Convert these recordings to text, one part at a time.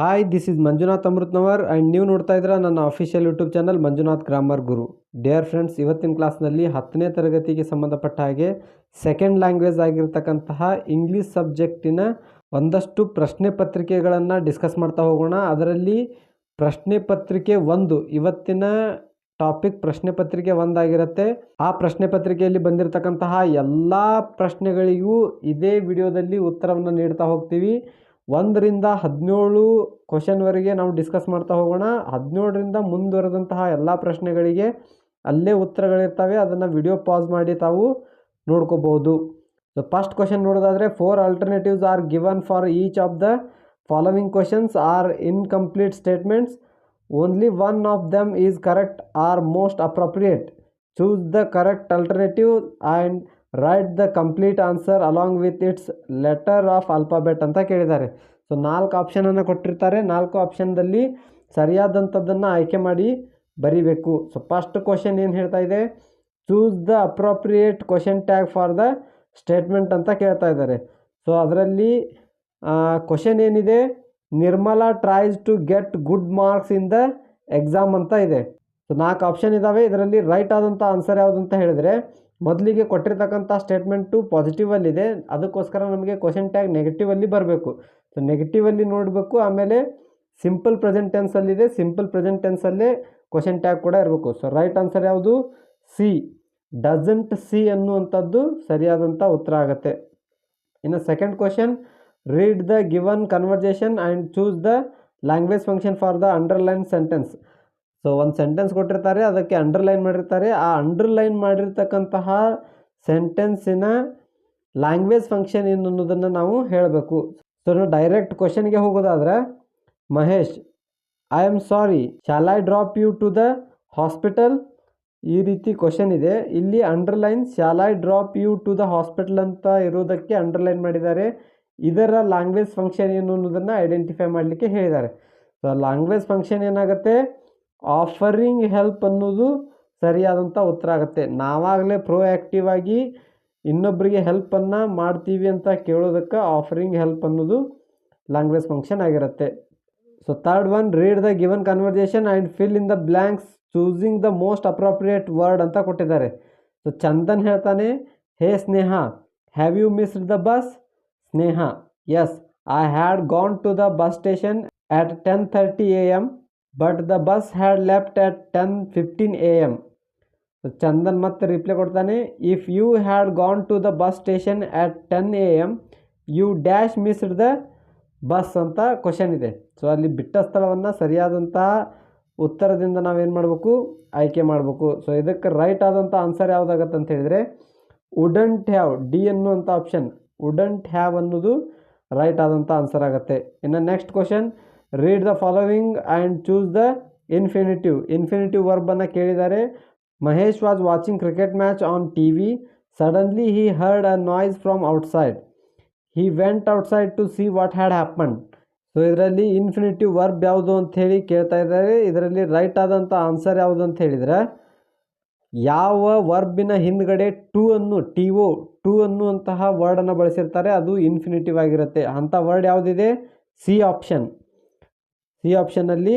Hi this is Manjunath Amrutnavar and ನೀವು ನೋಡ್ತಾ ಇದ್ದೀರಾ ನನ್ನ official YouTube channel Manjunath grammar Guru dear friends ಇವತ್ತಿನ ಕ್ಲಾಸ್ನಲ್ಲಿ ಹತ್ತನೇ ತರಗತಿಗೆ ಸಂಬಂಧಪಟ್ಟ ಹಾಗೆ ಸೆಕೆಂಡ್ ಲ್ಯಾಂಗ್ವೇಜ್ ಆಗಿರ್ತಕ್ಕಂತಹ ಇಂಗ್ಲೀಷ್ ಸಬ್ಜೆಕ್ಟಿನ ಒಂದಷ್ಟು ಪ್ರಶ್ನೆ ಪತ್ರಿಕೆಗಳನ್ನು ಡಿಸ್ಕಸ್ ಮಾಡ್ತಾ ಹೋಗೋಣ. ಅದರಲ್ಲಿ ಪ್ರಶ್ನೆ ಪತ್ರಿಕೆ ಒಂದು, ಇವತ್ತಿನ ಟಾಪಿಕ್ ಪ್ರಶ್ನೆ ಪತ್ರಿಕೆ ಒಂದಾಗಿರುತ್ತೆ ಆ ಪ್ರಶ್ನೆ ಪತ್ರಿಕೆಯಲ್ಲಿ ಬಂದಿರತಕ್ಕಂತಹ ಎಲ್ಲ ಪ್ರಶ್ನೆಗಳಿಗೂ ಇದೇ ವಿಡಿಯೋದಲ್ಲಿ ಉತ್ತರವನ್ನು ನೀಡ್ತಾ ಹೋಗ್ತೀವಿ. ಒಂದರಿಂದ ಹದಿನೇಳು ಕ್ವಶನ್ವರೆಗೆ ನಾವು ಡಿಸ್ಕಸ್ ಮಾಡ್ತಾ ಹೋಗೋಣ. ಹದಿನೇಳರಿಂದ ಮುಂದುವರೆದಂತಹ ಎಲ್ಲ ಪ್ರಶ್ನೆಗಳಿಗೆ ಅಲ್ಲೇ ಉತ್ತರಗಳಿರ್ತವೆ. ಅದನ್ನು ವಿಡಿಯೋ ಪಾಸ್ ಮಾಡಿ ತಾವು ನೋಡ್ಕೋಬಹುದು. ಸೊ ಫಸ್ಟ್ ಕ್ವಶನ್ ನೋಡೋದಾದರೆ four alternatives are given for each of the following questions are incomplete statements only one of them is correct or most appropriate choose the correct alternative and write the complete answer along with its letter of alphabet ಅಂತ ಕೇಳಿದ್ದಾರೆ. So ನಾಲ್ಕು ಆಪ್ಷನನ್ನು ಕೊಟ್ಟಿರ್ತಾರೆ. ನಾಲ್ಕು ಆಪ್ಷನ್ದಲ್ಲಿ ಸರಿಯಾದಂಥದ್ದನ್ನು ಆಯ್ಕೆ ಮಾಡಿ ಬರಿಬೇಕು. So first question ಏನು ಹೇಳ್ತಾ ಇದೆ? Choose the appropriate question tag for the statement ಅಂತ ಕೇಳ್ತಾ ಇದ್ದಾರೆ. ಸೊ ಅದರಲ್ಲಿ ಕ್ವಶನ್ ಏನಿದೆ? Nirmala tries to get good marks in the exam ಅಂತ ಇದೆ. ಸೊ ನಾಲ್ಕು ಆಪ್ಷನ್ ಇದ್ದಾವೆ ಇದರಲ್ಲಿ ರೈಟ್ ಆದಂಥ ಆನ್ಸರ್ ಯಾವುದು ಅಂತ ಹೇಳಿದರೆ ಮೊದಲಿಗೆ ಕೊಟ್ಟಿರ್ತಕ್ಕಂಥ ಸ್ಟೇಟ್ಮೆಂಟು ಪಾಸಿಟಿವಲ್ಲಿದೆ ಅದಕ್ಕೋಸ್ಕರ ನಮಗೆ ಕ್ವಶನ್ ಟ್ಯಾಗ್ ನೆಗೆಟಿವಲ್ಲಿ ಬರಬೇಕು. ಸೊ ನೆಗೆಟಿವಲ್ಲಿ ನೋಡಬೇಕು, ಆಮೇಲೆ ಸಿಂಪಲ್ ಪ್ರೆಸೆಂಟ್ ಟೆನ್ಸಲ್ಲಿದೆ ಸಿಂಪಲ್ ಪ್ರೆಸೆಂಟ್ ಟೆನ್ಸಲ್ಲೇ ಕ್ವಶನ್ ಟ್ಯಾಗ್ ಕೂಡ ಇರಬೇಕು. ಸೊ ರೈಟ್ ಆನ್ಸರ್ ಯಾವುದು? ಸಿ ಡಸಂಟ್ ಸಿ ಅನ್ನುವಂಥದ್ದು ಸರಿಯಾದಂಥ ಉತ್ತರ ಆಗುತ್ತೆ. ಇನ್ನು second question read the given conversation and choose the language function for the underline sentence so ಒಂದು ಸೆಂಟೆನ್ಸ್ ಕೊಟ್ಟಿರ್ತಾರೆ, ಅದಕ್ಕೆ ಅಂಡರ್ಲೈನ್ ಮಾಡಿರ್ತಾರೆ. ಆ ಅಂಡರ್ಲೈನ್ ಮಾಡಿರ್ತಕ್ಕಂತಹ ಸೆಂಟೆನ್ಸಿನ ಲ್ಯಾಂಗ್ವೇಜ್ ಫಂಕ್ಷನ್ ಏನು ಅನ್ನೋದನ್ನು ನಾವು ಹೇಳಬೇಕು. ಸೊ ನಾವು ಡೈರೆಕ್ಟ್ ಕ್ವಶನ್ಗೆ ಹೋಗೋದಾದ್ರೆ, Mahesh I am sorry shall I drop you to the hospital ಈ ರೀತಿ ಕ್ವಶನ್ ಇದೆ. ಇಲ್ಲಿ underline shall I drop you to the hospital ಅಂತ ಇರೋದಕ್ಕೆ ಅಂಡರ್ಲೈನ್ ಮಾಡಿದ್ದಾರೆ. ಇದರ ಲ್ಯಾಂಗ್ವೇಜ್ ಫಂಕ್ಷನ್ ಏನು ಅನ್ನೋದನ್ನು ಐಡೆಂಟಿಫೈ ಮಾಡಲಿಕ್ಕೆ ಹೇಳಿದ್ದಾರೆ. ಸೊ ಲ್ಯಾಂಗ್ವೇಜ್ ಫಂಕ್ಷನ್ ಏನಾಗುತ್ತೆ? ಆಫರಿಂಗ್ ಹೆಲ್ಪ್ ಅನ್ನೋದು ಸರಿಯಾದಂಥ ಉತ್ತರ ಆಗುತ್ತೆ. ನಾವಾಗಲೇ ಪ್ರೋ ಆ್ಯಕ್ಟಿವ್ ಆಗಿ ಇನ್ನೊಬ್ಬರಿಗೆ ಹೆಲ್ಪನ್ನು ಮಾಡ್ತೀವಿ ಅಂತ ಕೇಳೋದಕ್ಕೆ ಆಫರಿಂಗ್ ಹೆಲ್ಪ್ ಅನ್ನೋದು ಲ್ಯಾಂಗ್ವೇಜ್ ಫಂಕ್ಷನ್ ಆಗಿರುತ್ತೆ. So third one read the given conversation and fill in the blanks choosing the most appropriate word ಅಂತ ಕೊಟ್ಟಿದ್ದಾರೆ. ಸೊ ಚಂದನ್ ಹೇಳ್ತಾನೆ, hey Sneha have you missed the bus Sneha yes I had gone to the bus station at ten thirty a m but the bus had left at ten fifteen a m Chandan ಮತ್ತೆ reply ಕೊಡ್ತಾನೆ if you had gone to the bus station at ten a m you dash missed the bus ಅಂತ question ಇದೆ. So ಅಲ್ಲಿ ಬಿಟ್ಟ ಸ್ಥಳವನ್ನು ಸರಿಯಾದಂತಹ ಉತ್ತರದಿಂದ ನಾವೇನು ಮಾಡಬೇಕು? ಆಯ್ಕೆ ಮಾಡಬೇಕು. ಸೊ ಇದಕ್ಕೆ ರೈಟ್ ಆದಂಥ ಆನ್ಸರ್ ಯಾವುದಾಗತ್ತೆ ಅಂತ ಹೇಳಿದರೆ ವುಡಂಟ್ ಹ್ಯಾವ್ ಡಿ ಅನ್ನುವಂಥ ಆಪ್ಷನ್ ವುಡಂಟ್ ಹ್ಯಾವ್ ಅನ್ನೋದು ರೈಟ್ ಆದಂಥ ಆನ್ಸರ್ ಆಗುತ್ತೆ. ಇನ್ನು next question read the following and choose the infinitive infinitive ವರ್ಬನ್ನು ಕೇಳಿದ್ದಾರೆ Mahesh was watching cricket match on T V suddenly he heard a noise from outside he went outside to see what had happen so ಇದರಲ್ಲಿ infinitive verb ಯಾವುದು ಅಂತ ಹೇಳಿ ಕೇಳ್ತಾ ಇದ್ದಾರೆ. ಇದರಲ್ಲಿ right ಆದಂಥ answer ಯಾವುದು ಅಂತ ಹೇಳಿದರೆ, ಯಾವ ವರ್ಬಿನ ಹಿಂದ್ಗಡೆ ಟು ಅನ್ನು ಟಿ ಒ ಟು ಅನ್ನುವಂತಹ ವರ್ಡನ್ನು ಬಳಸಿರ್ತಾರೆ. ಅದು ಇನ್ಫಿನಿಟಿವ್ ಆಗಿರುತ್ತೆ. ಅಂಥ ವರ್ಡ್ ಯಾವುದಿದೆ? ಸಿ ಆಪ್ಷನ್ ಸಿ ಆಪ್ಷನ್ನಲ್ಲಿ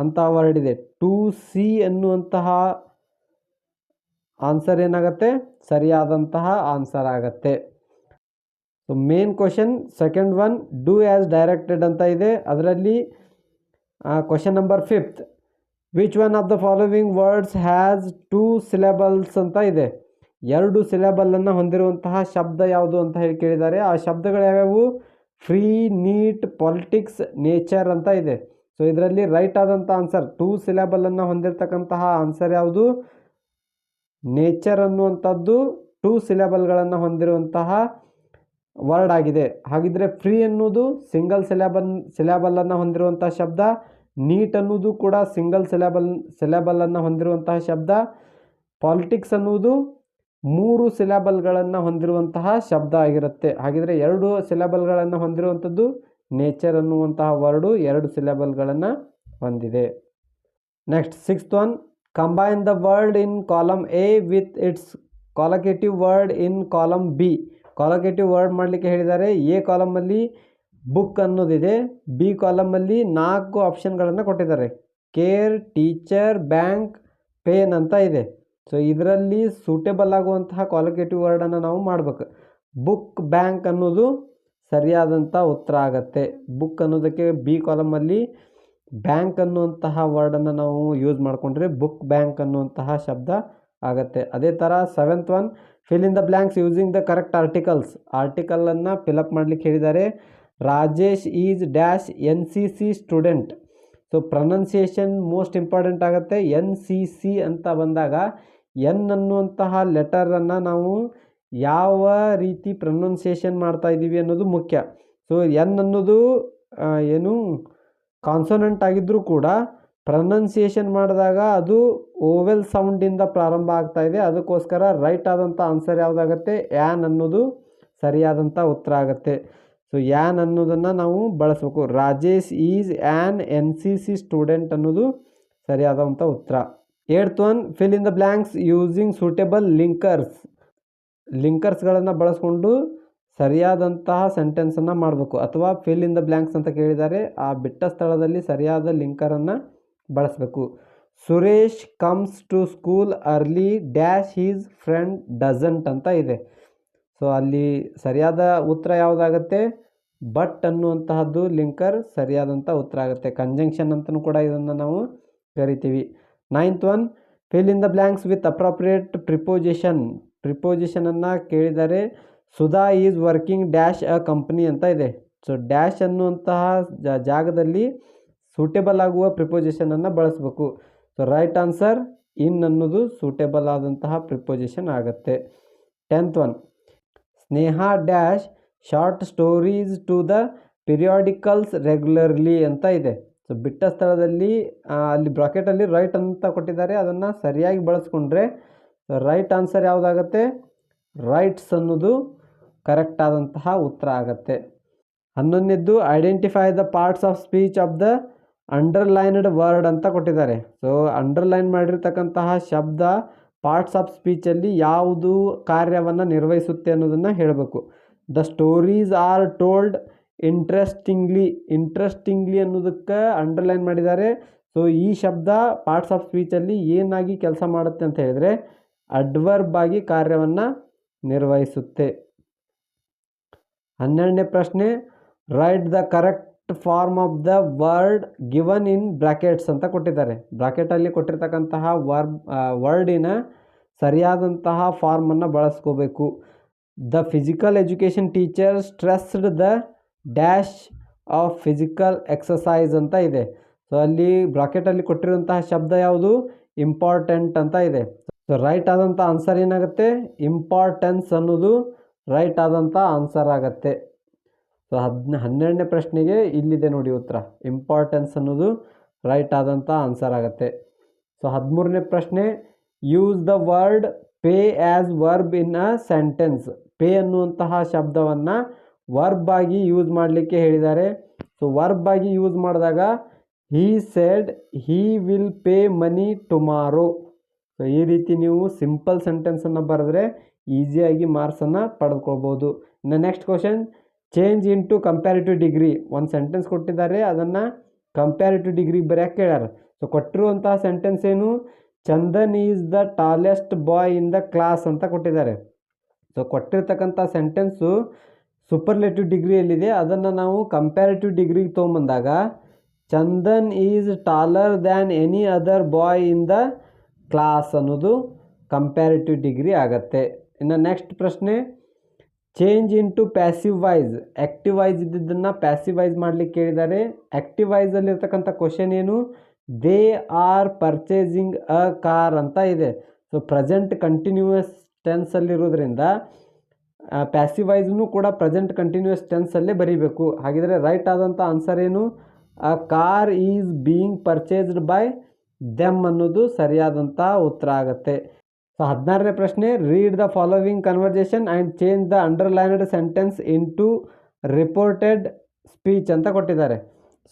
ಅಂತ ವರ್ಡ್ ಇದೆ. ಟು ಸಿ ಎನ್ನುವಂತಹ ಆನ್ಸರ್ ಏನಾಗುತ್ತೆ? ಸರಿಯಾದಂತಹ ಆನ್ಸರ್ ಆಗತ್ತೆ. So main question second one do as directed ಅಂತ ಇದೆ. ಅದರಲ್ಲಿ question number fifth which one of the following words has two syllables ಅಂತ ಇದೆ. ಎರಡು ಸಿಲೆಬಲನ್ನು ಹೊಂದಿರುವಂತಹ ಶಬ್ದ ಯಾವುದು ಅಂತ ಹೇಳಿ ಕೇಳಿದ್ದಾರೆ. ಆ ಶಬ್ದಗಳು ಯಾವ್ಯಾವು? ಫ್ರೀ ನೀಟ್ ಪಾಲಿಟಿಕ್ಸ್ ನೇಚರ್ ಅಂತ ಇದೆ. ಸೊ ಇದರಲ್ಲಿ ರೈಟ್ ಆದಂಥ ಆನ್ಸರ್ ಟೂ ಸಿಲೆಬಲನ್ನು ಹೊಂದಿರತಕ್ಕಂತಹ ಆನ್ಸರ್ ಯಾವುದು? ನೇಚರ್ ಅನ್ನುವಂಥದ್ದು ಟೂ ಸಿಲೆಬಲ್ಗಳನ್ನು ಹೊಂದಿರುವಂತಹ ವರ್ಡ್ ಆಗಿದೆ. ಹಾಗಿದ್ರೆ ಫ್ರೀ ಅನ್ನೋದು ಸಿಂಗಲ್ ಸಿಲೆಬಲ್ ಸಿಲೆಬಲನ್ನು ಹೊಂದಿರುವಂತಹ ಶಬ್ದ ನೀಟ್ ಅನ್ನೋದು ಕೂಡ ಸಿಂಗಲ್ ಸಿಲೆಬಲ್ ಸಿಲೆಬಲನ್ನು ಹೊಂದಿರುವಂತಹ ಶಬ್ದ ಪಾಲಿಟಿಕ್ಸ್ ಅನ್ನುವುದು ಮೂರು ಸಿಲೆಬಲ್ಗಳನ್ನು ಹೊಂದಿರುವಂತಹ ಶಬ್ದ ಆಗಿರುತ್ತೆ. ಹಾಗಿದ್ರೆ ಎರಡು ಸಿಲೆಬಲ್ಗಳನ್ನು ಹೊಂದಿರುವಂಥದ್ದು ನೇಚರ್ ಅನ್ನುವಂತಹ ವರ್ಡು ಎರಡು ಸಿಲೆಬಲ್ಗಳನ್ನು ಹೊಂದಿದೆ. Next sixth one combine the word in column A with its collocative word in column B collocative word ಮಾಡಲಿಕ್ಕೆ ಹೇಳಿದ್ದಾರೆ ಎ ಕಾಲಮಲ್ಲಿ ಬುಕ್ ಅನ್ನೋದಿದೆ ಬಿ ಕಾಲಮಲ್ಲಿ ನಾಲ್ಕು ಆಪ್ಷನ್ಗಳನ್ನು ಕೊಟ್ಟಿದ್ದಾರೆ. ಕೇರ್ ಟೀಚರ್ ಬ್ಯಾಂಕ್ ಪೇನ್ ಅಂತ ಇದೆ. ಸೊ ಇದರಲ್ಲಿ ಸೂಟೇಬಲ್ ಆಗುವಂತಹ ಕಾಲಕೇಟಿವ್ ವರ್ಡನ್ನು ನಾವು ಮಾಡಬೇಕು. ಬುಕ್ ಬ್ಯಾಂಕ್ ಅನ್ನೋದು ಸರಿಯಾದಂಥ ಉತ್ತರ ಆಗತ್ತೆ. ಬುಕ್ ಅನ್ನೋದಕ್ಕೆ ಬಿ ಕಾಲಮಲ್ಲಿ ಬ್ಯಾಂಕ್ ಅನ್ನುವಂತಹ ವರ್ಡನ್ನು ನಾವು ಯೂಸ್ ಮಾಡಿಕೊಂಡ್ರೆ ಬುಕ್ ಬ್ಯಾಂಕ್ ಅನ್ನುವಂತಹ ಶಬ್ದ ಆಗತ್ತೆ. ಅದೇ ಥರ seventh one fill in the blanks using the correct articles ಆರ್ಟಿಕಲನ್ನು fill up ಮಾಡಲಿಕ್ಕೆ ಹೇಳಿದ್ದಾರೆ. Rajesh is dash N C C student. So pronunciation most important ಆಗುತ್ತೆ. ಎನ್ ಸಿ ಸಿ ಅಂತ ಬಂದಾಗ ಎನ್ ಅನ್ನುವಂತಹ ಲೆಟರನ್ನು ನಾವು ಯಾವ ರೀತಿ ಪ್ರೊನೌನ್ಸಿಯೇಷನ್ ಮಾಡ್ತಾ ಇದ್ದೀವಿ ಅನ್ನೋದು ಮುಖ್ಯ. ಸೊ ಎನ್ ಅನ್ನೋದು ಏನು ಕಾನ್ಸೊನೆಂಟ್ ಆಗಿದ್ದರೂ ಕೂಡ ಪ್ರೊನೌನ್ಸಿಯೇಷನ್ ಮಾಡಿದಾಗ ಅದು ಓವೆಲ್ ಸೌಂಡಿಂದ ಪ್ರಾರಂಭ ಆಗ್ತಾ ಇದೆ. ಅದಕ್ಕೋಸ್ಕರ ರೈಟ್ ಆದಂಥ ಆನ್ಸರ್ ಯಾವುದಾಗತ್ತೆ? ಯಾನ್ ಅನ್ನೋದು ಸರಿಯಾದಂಥ ಉತ್ತರ ಆಗುತ್ತೆ. ಸೊ ಯಾನ್ ಅನ್ನೋದನ್ನು ನಾವು ಬಳಸಬೇಕು. Rajesh is an N C C student ಅನ್ನೋದು ಸರಿಯಾದಂಥ ಉತ್ತರ. Eighth one fill in the blanks using suitable linkers ಲಿಂಕರ್ಸ್ಗಳನ್ನು ಬಳಸ್ಕೊಂಡು ಸರಿಯಾದಂತಹ ಸೆಂಟೆನ್ಸನ್ನು ಮಾಡಬೇಕು. ಅಥವಾ ಫಿಲ್ ಇನ್ ದ ಬ್ಲ್ಯಾಂಕ್ಸ್ ಅಂತ ಕೇಳಿದ್ದಾರೆ ಆ ಬಿಟ್ಟ ಸ್ಥಳದಲ್ಲಿ ಸರಿಯಾದ ಲಿಂಕರನ್ನು ಬಳಸಬೇಕು. Suresh comes to school early dash is friend doesn't ಅಂತ ಇದೆ. ಸೊ ಅಲ್ಲಿ ಸರಿಯಾದ ಉತ್ತರ ಯಾವುದಾಗುತ್ತೆ? ಬಟ್ ಅನ್ನುವಂತಹದ್ದು ಲಿಂಕರ್ ಸರಿಯಾದಂಥ ಉತ್ತರ ಆಗುತ್ತೆ. ಕಂಜಂಕ್ಷನ್ ಅಂತಲೂ ಕೂಡ ಇದನ್ನು ನಾವು ಕರಿತೀವಿ. Ninth one fill in the blanks with appropriate preposition ಪ್ರಿಪೋಸಿಷನನ್ನು ಕೇಳಿದರೆ, Sudha is working dash a company ಅಂತ ಇದೆ. ಸೊ, ಡ್ಯಾಶ್ ಅನ್ನುವಂತಹ ಜಾಗದಲ್ಲಿ ಸೂಟೇಬಲ್ ಆಗುವ ಪ್ರಿಪೋಸಿಷನನ್ನು ಬಳಸಬೇಕು. ಸೊ, ರೈಟ್ ಆನ್ಸರ್, ಇನ್ ಅನ್ನೋದು ಸೂಟೇಬಲ್ ಆದಂತಹ ಪ್ರಿಪೋಸಿಷನ್ ಆಗುತ್ತೆ. Tenth one, Sneha dash short stories to the periodicals regularly ಅಂತ ಇದೆ. ಸೊ, ಬಿಟ್ಟ ಸ್ಥಳದಲ್ಲಿ ಅಲ್ಲಿ ಬ್ರಾಕೆಟಲ್ಲಿ ರೈಟ್ ಅಂತ ಕೊಟ್ಟಿದ್ದಾರೆ. ಅದನ್ನು ಸರಿಯಾಗಿ ಬಳಸ್ಕೊಂಡ್ರೆ ರೈಟ್ ಆನ್ಸರ್ ಯಾವುದಾಗತ್ತೆ? ರೈಟ್ಸ್ ಅನ್ನೋದು ಕರೆಕ್ಟ್ ಆದಂತಹ ಉತ್ತರ ಆಗತ್ತೆ. ಹನ್ನೊಂದನೇದ್ದು identify the parts of speech of the underlined word ಅಂತ ಕೊಟ್ಟಿದ್ದಾರೆ. ಸೊ ಅಂಡರ್ಲೈನ್ ಮಾಡಿರ್ತಕ್ಕಂತಹ ಶಬ್ದ ಪಾರ್ಟ್ಸ್ ಆಫ್ ಸ್ಪೀಚಲ್ಲಿ ಯಾವುದು ಕಾರ್ಯವನ್ನು ನಿರ್ವಹಿಸುತ್ತೆ ಅನ್ನೋದನ್ನು ಹೇಳಬೇಕು. The stories are told interestingly interestingly ಅನ್ನೋದಕ್ಕೆ ಅಂಡರ್ಲೈನ್ ಮಾಡಿದ್ದಾರೆ. ಸೊ ಈ ಶಬ್ದ ಪಾರ್ಟ್ಸ್ ಆಫ್ ಸ್ಪೀಚಲ್ಲಿ ಏನಾಗಿ ಕೆಲಸ ಮಾಡುತ್ತೆ ಅಂತ ಹೇಳಿದರೆ ಅಡ್ವರ್ಬ್ ಆಗಿ ಕಾರ್ಯವನ್ನು ನಿರ್ವಹಿಸುತ್ತೆ. ಹನ್ನೆರಡನೇ ಪ್ರಶ್ನೆ write the correct form of the word given in brackets ಅಂತ ಕೊಟ್ಟಿದ್ದಾರೆ. ಬ್ರಾಕೆಟಲ್ಲಿ ಕೊಟ್ಟಿರ್ತಕ್ಕಂತಹ ವರ್ಬ್ ವರ್ಡಿನ ಸರಿಯಾದಂತಹ ಫಾರ್ಮನ್ನು ಬಳಸ್ಕೋಬೇಕು. The physical education teacher stressed the dash of physical exercise ಅಂತ ಇದೆ. ಸೊ ಅಲ್ಲಿ ಬ್ರಾಕೆಟಲ್ಲಿ ಕೊಟ್ಟಿರುವಂತಹ ಶಬ್ದ ಯಾವುದು? ಇಂಪಾರ್ಟೆಂಟ್ ಅಂತ ಇದೆ. ರೈಟ್ ಆದಂಥ ಆನ್ಸರ್ ಏನಾಗುತ್ತೆ? ಇಂಪಾರ್ಟೆನ್ಸ್ ಅನ್ನೋದು ರೈಟ್ ಆದಂಥ ಆನ್ಸರ್ ಆಗತ್ತೆ. ಸೊ ಹದಿನ, ಹನ್ನೆರಡನೇ ಪ್ರಶ್ನೆಗೆ ಇಲ್ಲಿದೆ ನೋಡಿ ಉತ್ತರ. ಇಂಪಾರ್ಟೆನ್ಸ್ ಅನ್ನೋದು ರೈಟ್ ಆದಂಥ ಆನ್ಸರ್ ಆಗುತ್ತೆ. ಸೊ ಹದಿಮೂರನೇ ಪ್ರಶ್ನೆ use the word pay as verb in a sentence pay ಅನ್ನುವಂತಹ ಶಬ್ದವನ್ನು ವರ್ಬ್ ಆಗಿ ಯೂಸ್ ಮಾಡಲಿಕ್ಕೆ ಹೇಳಿದ್ದಾರೆ. ಸೊ ವರ್ಬ್ ಆಗಿ ಯೂಸ್ ಮಾಡಿದಾಗ he said he will pay money tomorrow so ಈ ರೀತಿ ನೀವು ಸಿಂಪಲ್ ಸೆಂಟೆನ್ಸನ್ನು ಬರೆದ್ರೆ ಈಸಿಯಾಗಿ ಮಾರ್ಕ್ಸನ್ನು ಪಡೆದುಕೊಳ್ಬೋದು. ಇನ್ನು next question change into comparative degree ಒಂದು ಸೆಂಟೆನ್ಸ್ ಕೊಟ್ಟಿದ್ದಾರೆ, ಅದನ್ನು ಕಂಪ್ಯಾರಿಟಿವ್ ಡಿಗ್ರಿಗೆ ಬರೆಯೋಕೆ ಕೇಳ್ಯಾರ ಸೊ ಕೊಟ್ಟಿರುವಂತಹ ಸೆಂಟೆನ್ಸ್ ಏನು? Chandan is the tallest boy in the class ಅಂತ ಕೊಟ್ಟಿದ್ದಾರೆ. ಸೊ ಕೊಟ್ಟಿರ್ತಕ್ಕಂಥ ಸೆಂಟೆನ್ಸು ಸೂಪರ್ಲೇಟಿವ್ ಡಿಗ್ರಿಯಲ್ಲಿದೆ ಅದನ್ನು ನಾವು ಕಂಪ್ಯಾರಿಟಿವ್ ಡಿಗ್ರಿಗೆ ತೊಗೊಂಬಂದಾಗ, Chandan is taller than any other boy in the class ಅನ್ನೋದು ಕಂಪ್ಯಾರಿಟಿವ್ ಡಿಗ್ರಿ ಆಗತ್ತೆ. ಇನ್ನು ನೆಕ್ಸ್ಟ್ ಪ್ರಶ್ನೆ change into passive voice active voice ಇದ್ದಿದ್ದನ್ನು passive voice ಮಾಡಲಿಕ್ಕೆ ಕೇಳಿದ್ದಾರೆ. ಆ್ಯಕ್ಟಿವ್ ವೈಸಲ್ಲಿರ್ತಕ್ಕಂಥ ಕ್ವಶನ್ ಏನು? They are purchasing a car ಅಂತ ಇದೆ. ಸೊ ಪ್ರೆಸೆಂಟ್ ಕಂಟಿನ್ಯೂಯಸ್ ಟೆನ್ಸಲ್ಲಿರೋದ್ರಿಂದ ಪ್ಯಾಸಿವ್ ವೈಸ್ನು ಕೂಡ ಪ್ರೆಸೆಂಟ್ ಕಂಟಿನ್ಯೂಯಸ್ ಟೆನ್ಸಲ್ಲೇ ಬರೀಬೇಕು. ಹಾಗಿದ್ರೆ ರೈಟ್ ಆದಂಥ ಆನ್ಸರ್ ಏನು? A car is being purchased by them ಅನ್ನೋದು ಸರಿಯಾದಂಥ ಉತ್ತರ ಆಗುತ್ತೆ. ಸೊ ಹದಿನಾರನೇ ಪ್ರಶ್ನೆ read the following conversation and change the underlined sentence into reported speech ಅಂತ ಕೊಟ್ಟಿದ್ದಾರೆ.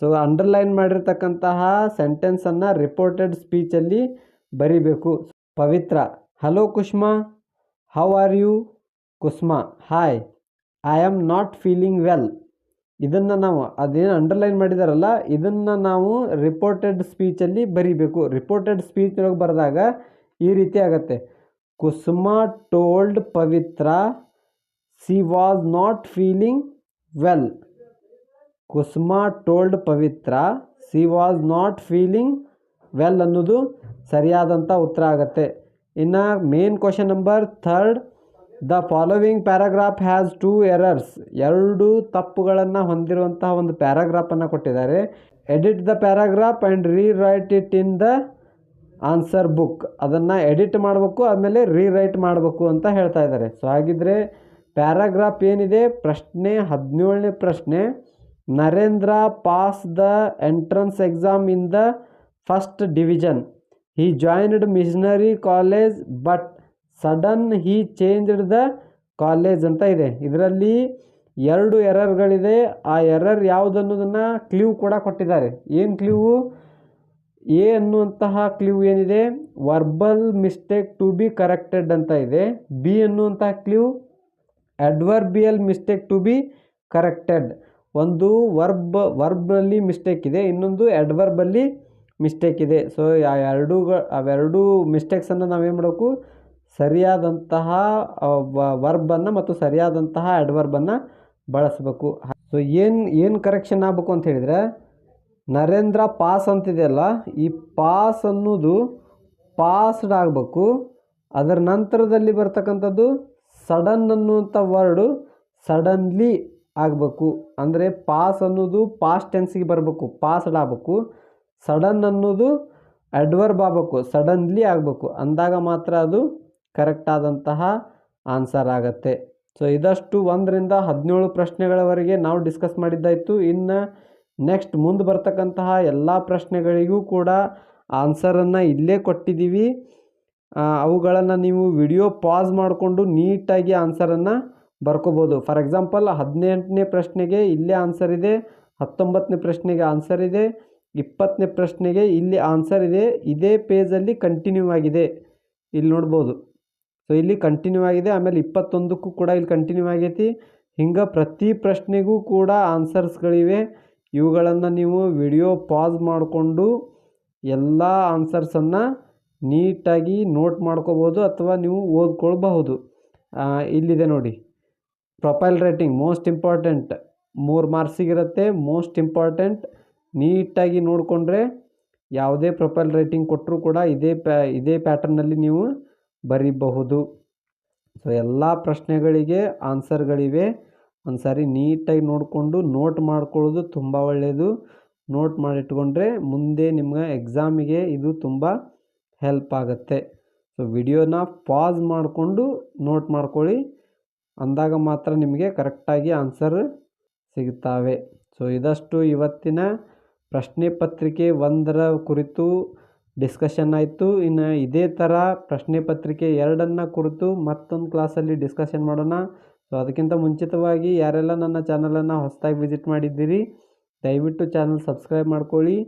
ಸೊ ಅಂಡರ್ಲೈನ್ ಮಾಡಿರ್ತಕ್ಕಂತಹ ಸೆಂಟೆನ್ಸನ್ನು ರಿಪೋರ್ಟೆಡ್ ಸ್ಪೀಚಲ್ಲಿ ಬರಿಬೇಕು. Pavitra hello Kushma how are you Kusma hi I am not feeling well ಇದನ್ನು ನಾವು ಅದೇನು ಅಂಡರ್ಲೈನ್ ಮಾಡಿದಾರಲ್ಲ, ಇದನ್ನು ನಾವು ರಿಪೋರ್ಟೆಡ್ ಸ್ಪೀಚಲ್ಲಿ ಬರೀಬೇಕು. ರಿಪೋರ್ಟೆಡ್ ಸ್ಪೀಚ್ ಒಳಗೆ ಬರೆದಾಗ ಈ ರೀತಿ ಆಗತ್ತೆ. Kusuma told Pavitra she was not feeling well Kusuma told Pavitra she was not feeling well ಅನ್ನೋದು ಸರಿಯಾದಂಥ ಉತ್ತರ ಆಗುತ್ತೆ. ಇನ್ನು main question number third the following paragraph has two errors ಎರಡು ತಪ್ಪುಗಳನ್ನು ಹೊಂದಿರುವಂತಹ ಒಂದು ಪ್ಯಾರಾಗ್ರಾಫನ್ನು ಕೊಟ್ಟಿದ್ದಾರೆ. Edit the paragraph and rewrite it in the answer book ಅದನ್ನು ಎಡಿಟ್ ಮಾಡಬೇಕು ಆಮೇಲೆ ರೀರೈಟ್ ಮಾಡಬೇಕು ಅಂತ ಹೇಳ್ತಾ ಇದ್ದಾರೆ. ಸೊ ಹಾಗಿದ್ರೆ ಪ್ಯಾರಾಗ್ರಾಫ್ ಏನಿದೆ? ಪ್ರಶ್ನೆ ಹದಿನೇಳನೇ ಪ್ರಶ್ನೆ. Narendra pass the entrance exam in the first division he joined missionary college but sudden he changed the college ಅಂತ ಇದೆ. ಇದರಲ್ಲಿ ಎರಡು ಎರರ್ಗಳಿದೆ ಆ ಎರರ್ ಯಾವುದು ಅನ್ನೋದನ್ನು ಕ್ಲೀವ್ ಕೂಡ ಕೊಟ್ಟಿದ್ದಾರೆ. ಏನು ಕ್ಲೀವು ಎ ಅನ್ನುವಂತಹ ಕ್ಲೀವ್ ಏನಿದೆ? Verbal mistake to be corrected ಅಂತ ಇದೆ. ಬಿ ಅನ್ನುವಂತಹ clue adverbial mistake to be corrected ಒಂದು ವರ್ಬ್ ವರ್ಬ್ನಲ್ಲಿ ಮಿಸ್ಟೇಕ್ ಇದೆ. ಇನ್ನೊಂದು ಅಡ್ವರ್ಬಲ್ಲಿ ಮಿಸ್ಟೇಕ್ ಇದೆ. ಸೊ ಆ ಎರಡೂ ಅವೆರಡೂ ಮಿಸ್ಟೇಕ್ಸನ್ನು ನಾವೇನು ಮಾಡಬೇಕು? ಸರಿಯಾದಂತಹ ವರ್ಬನ್ನು ಮತ್ತು ಸರಿಯಾದಂತಹ ಅಡ್ವರ್ಬನ್ನು ಬಳಸಬೇಕು. ಸೊ ಏನು ಏನು ಕರೆಕ್ಷನ್ ಆಗಬೇಕು ಅಂತ ಹೇಳಿದರೆ, ನರೇಂದ್ರ ಪಾಸ್ ಅಂತಿದೆಯಲ್ಲ ಈ ಪಾಸ್ ಅನ್ನೋದು ಪಾಸ್ಡ್ ಆಗಬೇಕು. ಅದರ ನಂತರದಲ್ಲಿ ಬರ್ತಕ್ಕಂಥದ್ದು ಸಡನ್ ಅನ್ನುವಂಥ ವರ್ಡು ಸಡನ್ಲಿ ಆಗಬೇಕು. ಅಂದರೆ ಪಾಸ್ ಅನ್ನೋದು ಪಾಸ್ಟ್ ಟೆನ್ಸಿಗೆ ಬರಬೇಕು ಪಾಸ್ಡ್ ಆಗಬೇಕು. ಸಡನ್ ಅನ್ನೋದು ಅಡ್ವರ್ಬ್ ಆಗಬೇಕು ಸಡನ್ಲಿ ಆಗಬೇಕು. ಅಂದಾಗ ಮಾತ್ರ ಅದು ಕರೆಕ್ಟ್ ಆದಂತಹ ಆನ್ಸರ್ ಆಗತ್ತೆ. ಸೊ ಇದಷ್ಟು ಒಂದರಿಂದ ಹದಿನೇಳು ಪ್ರಶ್ನೆಗಳವರೆಗೆ ನಾವು ಡಿಸ್ಕಸ್ ಮಾಡಿದ್ದಾಯಿತು. ಇನ್ನು ನೆಕ್ಸ್ಟ್ ಮುಂದೆ ಬರ್ತಕ್ಕಂತಹ ಎಲ್ಲ ಪ್ರಶ್ನೆಗಳಿಗೂ ಕೂಡ ಆನ್ಸರನ್ನು ಇಲ್ಲೇ ಕೊಟ್ಟಿದ್ದೀವಿ ಅವುಗಳನ್ನು ನೀವು ವಿಡಿಯೋ ಪಾಸ್ ಮಾಡಿಕೊಂಡು ನೀಟಾಗಿ ಆನ್ಸರನ್ನು ಬರ್ಕೋಬೋದು. ಫಾರ್ ಎಕ್ಸಾಂಪಲ್ ಹದಿನೆಂಟನೇ ಪ್ರಶ್ನೆಗೆ ಇಲ್ಲೇ ಆನ್ಸರ್ ಇದೆ, ಹತ್ತೊಂಬತ್ತನೇ ಪ್ರಶ್ನೆಗೆ ಆನ್ಸರ್ ಇದೆ, ಇಪ್ಪತ್ತನೇ ಪ್ರಶ್ನೆಗೆ ಇಲ್ಲಿ ಆನ್ಸರ್ ಇದೆ, ಇದೇ ಪೇಜಲ್ಲಿ ಕಂಟಿನ್ಯೂ ಆಗಿದೆ. ಇಲ್ಲಿ ನೋಡ್ಬೋದು. ಸೊ ಇಲ್ಲಿ ಕಂಟಿನ್ಯೂ ಆಗಿದೆ. ಆಮೇಲೆ ಇಪ್ಪತ್ತೊಂದಕ್ಕೂ ಕೂಡ ಇಲ್ಲಿ ಕಂಟಿನ್ಯೂ ಆಗೈತಿ. ಹಿಂಗೆ ಪ್ರತಿ ಪ್ರಶ್ನೆಗೂ ಕೂಡ ಆನ್ಸರ್ಸ್ಗಳಿವೆ ಇವುಗಳನ್ನು ನೀವು ವಿಡಿಯೋ ಪಾಸ್ ಮಾಡಿಕೊಂಡು ಎಲ್ಲ ಆನ್ಸರ್ಸನ್ನು ನೀಟಾಗಿ ನೋಟ್ ಮಾಡ್ಕೋಬೋದು ಅಥವಾ ನೀವು ಓದ್ಕೊಳ್ಬಹುದು. ಇಲ್ಲಿದೆ ನೋಡಿ. ಪ್ರೊಫೈಲ್ ರೇಟಿಂಗ್ ಮೋಸ್ಟ್ ಇಂಪಾರ್ಟೆಂಟ್ ಮೂರು ಮಾರ್ಕ್ಸಿಗಿರುತ್ತೆ ಮೋಸ್ಟ್ ಇಂಪಾರ್ಟೆಂಟ್ ನೀಟಾಗಿ ನೋಡಿಕೊಂಡ್ರೆ ಯಾವುದೇ ಪ್ರೊಫೈಲ್ ರೇಟಿಂಗ್ ಕೊಟ್ಟರೂ ಕೂಡ ಇದೇ ಪ್ಯಾ ಇದೇ ಪ್ಯಾಟರ್ನಲ್ಲಿ ನೀವು ಬರೀಬಹುದು. ಸೊ ಎಲ್ಲ ಪ್ರಶ್ನೆಗಳಿಗೆ ಆನ್ಸರ್ಗಳಿವೆ ಒಂದು ಸಾರಿ ನೀಟಾಗಿ ನೋಡಿಕೊಂಡು ನೋಟ್ ಮಾಡ್ಕೊಳ್ಳೋದು ತುಂಬ ಒಳ್ಳೆಯದು ನೋಟ್ ಮಾಡಿಟ್ಕೊಂಡ್ರೆ ಮುಂದೆ ನಿಮ್ಗೆ ಎಕ್ಸಾಮಿಗೆ ಇದು ತುಂಬ ಹೆಲ್ಪ್ ಆಗುತ್ತೆ. ಸೊ ವಿಡಿಯೋನ ಪಾಸ್ ಮಾಡಿಕೊಂಡು ನೋಟ್ ಮಾಡ್ಕೊಳ್ಳಿ. ಅಂದಾಗ ಮಾತ್ರ ನಿಮಗೆ ಕರೆಕ್ಟಾಗಿ ಆನ್ಸರ್ ಸಿಗುತ್ತವೆ ಸೊ ಇದಷ್ಟು ಇವತ್ತಿನ ಪ್ರಶ್ನೆ ಪತ್ರಿಕೆ ಒಂದರ ಕುರಿತು ಡಿಸ್ಕಷನ್ ಆಯಿತು. ಇನ್ನು ಇದೇ ಥರ ಪ್ರಶ್ನೆ ಪತ್ರಿಕೆ ಎರಡನ್ನು ಕುರಿತು ಮತ್ತೊಂದು ಕ್ಲಾಸಲ್ಲಿ ಡಿಸ್ಕಷನ್ ಮಾಡೋಣ. ಸೊ ಅದಕ್ಕಿಂತ ಮುಂಚಿತವಾಗಿ ಯಾರೆಲ್ಲ ನನ್ನ ಚಾನಲನ್ನು ಹೊಸದಾಗಿ ವಿಸಿಟ್ ಮಾಡಿದ್ದೀರಿ, ದಯವಿಟ್ಟು ಚಾನಲ್ ಸಬ್ಸ್ಕ್ರೈಬ್ ಮಾಡ್ಕೊಳ್ಳಿ.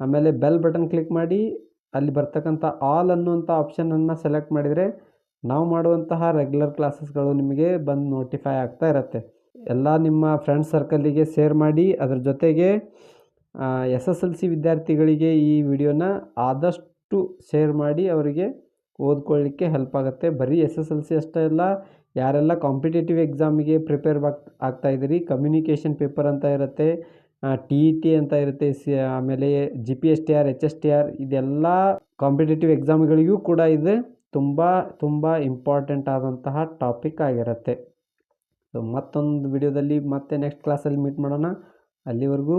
ಆಮೇಲೆ ಬೆಲ್ ಬಟನ್ ಕ್ಲಿಕ್ ಮಾಡಿ. ಅಲ್ಲಿ ಬರ್ತಕ್ಕಂಥ ಆಲ್ ಅನ್ನುವಂಥ ಆಪ್ಷನನ್ನು ಸೆಲೆಕ್ಟ್ ಮಾಡಿದರೆ ನಾವು ಮಾಡುವಂತಹ ರೆಗ್ಯುಲರ್ ಕ್ಲಾಸಸ್ಗಳು ನಿಮಗೆ ಬಂದು ನೋಟಿಫೈ ಆಗ್ತಾ ಇರುತ್ತೆ. ಎಲ್ಲ ನಿಮ್ಮ ಫ್ರೆಂಡ್ಸ್ ಸರ್ಕಲ್ಲಿಗೆ ಶೇರ್ ಮಾಡಿ. ಅದರ ಜೊತೆಗೆ ಎಸ್ ಎಸ್ ಎಲ್ ಸಿ ವಿದ್ಯಾರ್ಥಿಗಳಿಗೆ ಈ ವಿಡಿಯೋನ ಆದಷ್ಟು ಶೇರ್ ಮಾಡಿ ಅವರಿಗೆ ಓದ್ಕೊಳ್ಳಿಕ್ಕೆ ಹೆಲ್ಪ್ ಆಗುತ್ತೆ. ಬರೀ ಎಸ್ ಎಸ್ ಎಲ್ ಸಿ ಅಷ್ಟೇ ಅಲ್ಲ, ಯಾರೆಲ್ಲ ಕಾಂಪಿಟೇಟಿವ್ ಎಕ್ಸಾಮಿಗೆ ಪ್ರಿಪೇರ್ ಆಗ್ತಾ ಇದ್ದೀರಿ ಕಮ್ಯುನಿಕೇಷನ್ ಪೇಪರ್ ಅಂತ ಇರುತ್ತೆ ಟಿ ಇ ಟಿ ಅಂತ ಇರುತ್ತೆ, ಸಿ, ಆಮೇಲೆ G P S T R H S T R ಇದೆಲ್ಲ ಕಾಂಪಿಟೇಟಿವ್ ಎಕ್ಸಾಮ್ಗಳಿಗೂ ಕೂಡ ಇದು ತುಂಬ ತುಂಬ ಇಂಪಾರ್ಟೆಂಟ್ ಆದಂತಹ ಟಾಪಿಕ್ ಆಗಿರುತ್ತೆ. ಸೊ ಮತ್ತೊಂದು ವಿಡಿಯೋದಲ್ಲಿ ಮತ್ತೆ ನೆಕ್ಸ್ಟ್ ಕ್ಲಾಸಲ್ಲಿ ಮೀಟ್ ಮಾಡೋಣ. ಅಲ್ಲಿವರೆಗೂ